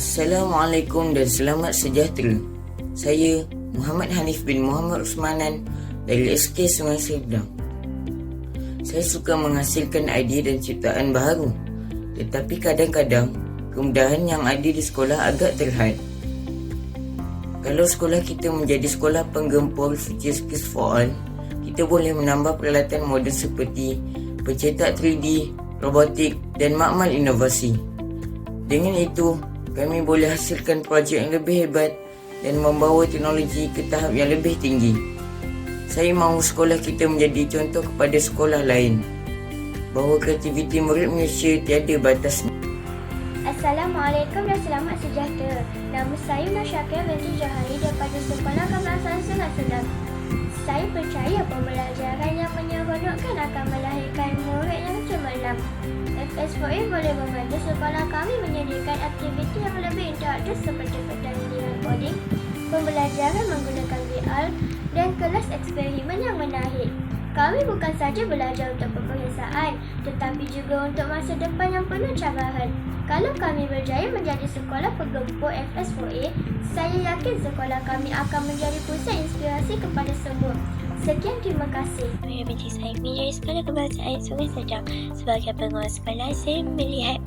Assalamualaikum dan selamat sejahtera. Saya Muhammad Hanif bin Muhammad Usmanan dari SK Sungai Serdang. Saya suka menghasilkan idea dan ciptaan baharu. Tetapi kadang-kadang kemudahan yang ada di sekolah agak terhad. Kalau sekolah kita menjadi sekolah penggempur Future Skills for All, kita boleh menambah peralatan moden seperti pencetak 3D, robotik dan makmal inovasi. Dengan itu, kami boleh hasilkan projek yang lebih hebat dan membawa teknologi ke tahap yang lebih tinggi. Saya mahu sekolah kita menjadi contoh kepada sekolah lain bahawa kreativiti murid Malaysia tiada batas. Assalamualaikum dan selamat sejahtera. Nama saya Nasyakir binti Johari daripada Sekolah Kebangsaan Sungai Sedang. Saya percaya pembelajaran yang menyeronokkan akan melahirkan murid yang cemerlang. FS4A boleh membantu sekolah kami menyediakan aktiviti yang lebih interaktif seperti pertandingan coding, pembelajaran menggunakan VR dan kelas eksperimen yang menarik. Kami bukan saja belajar untuk peperiksaan tetapi juga untuk masa depan yang penuh cabaran. Kalau kami berjaya menjadi sekolah penggempur FS4A, saya yakin sekolah kami akan menjadi pusat inspirasi kepada semua. Sekian terima kasih. Saya benci saya menjadi sekolah kebangsaan Sungai Sedang. Sebagai penguasa sekolah, saya melihat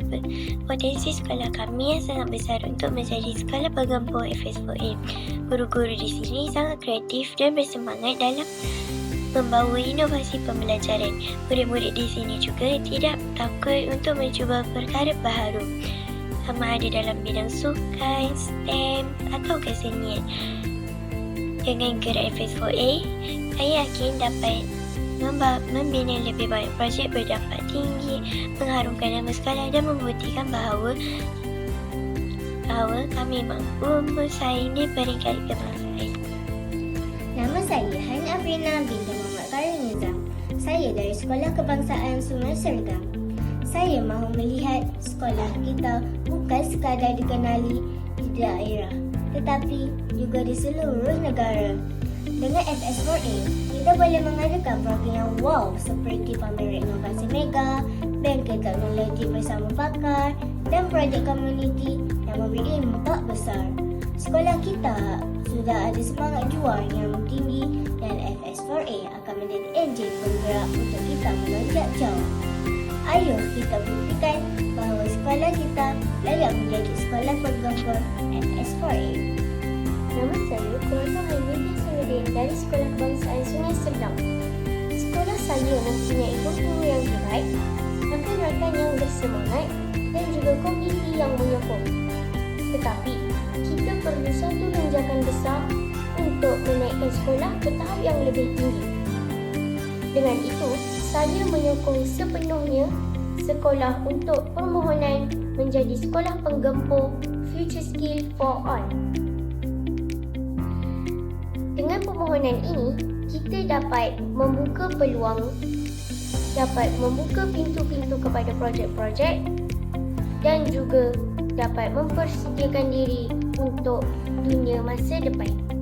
potensi sekolah kami yang sangat besar untuk menjadi sekolah penggempur FS4A. Guru-guru di sini sangat kreatif dan bersemangat dalam membawa inovasi pembelajaran. Murid-murid di sini juga tidak takut untuk mencuba perkara baharu. Sama ada dalam bidang sukan, STEM atau kesenian. Dengan gerak FS4A, saya yakin dapat membina lebih banyak projek berdampak tinggi, mengharumkan nama sekolah dan membuktikan bahawa bahawa kami mampu bersaing di peringkat kebangsaan. Nama saya Han Afrina binti Muhammad Karim Nizam. Saya dari Sekolah Kebangsaan Sungai Sergam. Saya mahu melihat sekolah kita bukan sekadar dikenali di daerah tetapi juga di seluruh negara. Dengan FS4A, kita boleh mengadakan program yang wow seperti pameran inovasi mega, bengkel teknologi bersama pakar dan projek komuniti yang memberi impak besar. Sekolah kita sudah ada semangat juang yang tinggi dan FS4A akan menjadi enjin penggerak untuk kita melonjak jauh. Ayo kita buktikan bahawa sekolah kita layak menjadi sekolah penggempur FS4A. Nama saya Kurata Haimini Suruddin dari Sekolah Kebangsaan Sungai Sedang. Sekolah saya mempunyai guru yang baik, rakan-rakan yang bersemangat dan juga komuniti yang menyokong. Tetapi, kita perlu satu lonjakan besar untuk menaikkan sekolah ke tahap yang lebih tinggi. Dengan itu, saya menyokong sepenuhnya sekolah untuk permohonan menjadi sekolah penggempur Future Skill for All. Dengan permohonan ini, kita dapat membuka peluang, dapat membuka pintu-pintu kepada projek-projek dan juga dapat mempersediakan diri untuk dunia masa depan.